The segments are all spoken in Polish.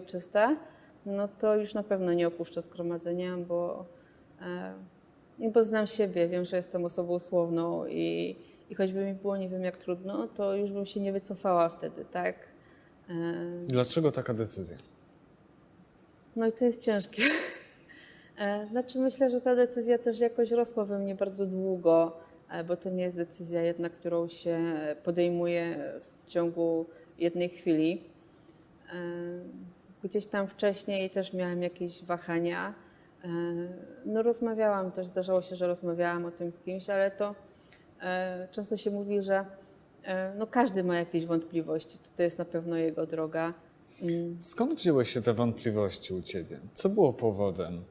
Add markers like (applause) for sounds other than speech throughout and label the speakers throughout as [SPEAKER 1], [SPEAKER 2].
[SPEAKER 1] wieczyste, no to już na pewno nie opuszczę zgromadzenia, bo, e, bo znam siebie, wiem, że jestem osobą słowną i, i choćby mi było nie wiem jak trudno, to już bym się nie wycofała wtedy, tak? E,
[SPEAKER 2] Dlaczego taka decyzja?
[SPEAKER 1] no i to jest ciężkie. (laughs) E, Znaczy myślę, że ta decyzja też jakoś rosła we mnie bardzo długo, e, bo to nie jest decyzja jedna, którą się podejmuje w ciągu jednej chwili. E, Gdzieś tam wcześniej też miałam jakieś wahania. E, No rozmawiałam też, zdarzało się, że rozmawiałam o tym z kimś, ale to e, często się mówi, że e, no każdy ma jakieś wątpliwości, czy to jest na pewno jego droga. Mm.
[SPEAKER 2] Skąd wzięły się te wątpliwości u ciebie? Co było powodem?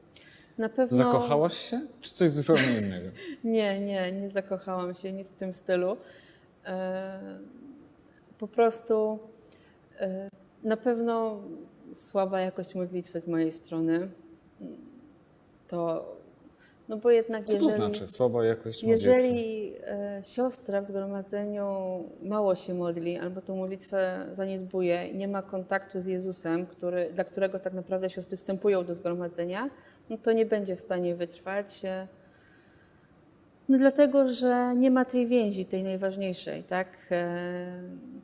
[SPEAKER 1] Na pewno...
[SPEAKER 2] Zakochałaś się, czy coś zupełnie innego? (laughs)
[SPEAKER 1] Nie, nie, nie zakochałam się, nic w tym stylu. Po prostu na pewno słaba jakość modlitwy z mojej strony. To, no bo jednak
[SPEAKER 2] Co to
[SPEAKER 1] jeżeli,
[SPEAKER 2] znaczy słaba jakość modlitwy?
[SPEAKER 1] jeżeli e, siostra w zgromadzeniu mało się modli albo tą modlitwę zaniedbuje i nie ma kontaktu z Jezusem, który, dla którego tak naprawdę siostry wstępują do zgromadzenia, no to nie będzie w stanie wytrwać. e, no dlatego, że nie ma tej więzi, tej najważniejszej, tak? E,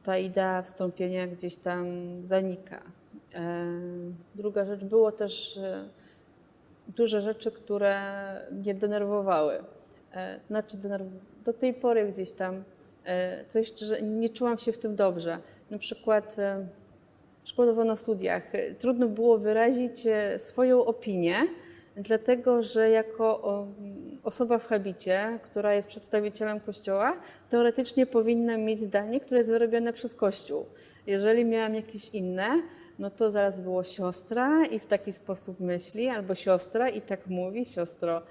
[SPEAKER 1] Ta idea wstąpienia gdzieś tam zanika. E, Druga rzecz, było też e, duże rzeczy, które mnie denerwowały. E, Znaczy, do tej pory gdzieś tam coś, że nie czułam się w tym dobrze. Na przykład przykładowo na studiach trudno było wyrazić swoją opinię, dlatego że jako osoba w habicie, która jest przedstawicielem Kościoła, teoretycznie powinna mieć zdanie, które jest wyrobione przez Kościół. Jeżeli miałam jakieś inne, no to zaraz było siostra i w taki sposób myśli, albo siostra i tak mówi, siostro,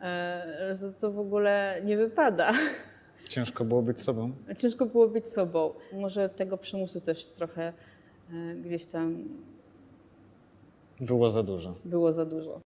[SPEAKER 1] e, że to w ogóle nie wypada.
[SPEAKER 2] Ciężko było być sobą?
[SPEAKER 1] Ciężko było być sobą. Może tego przymusu też trochę e, gdzieś tam
[SPEAKER 2] Było za dużo.
[SPEAKER 1] było za dużo.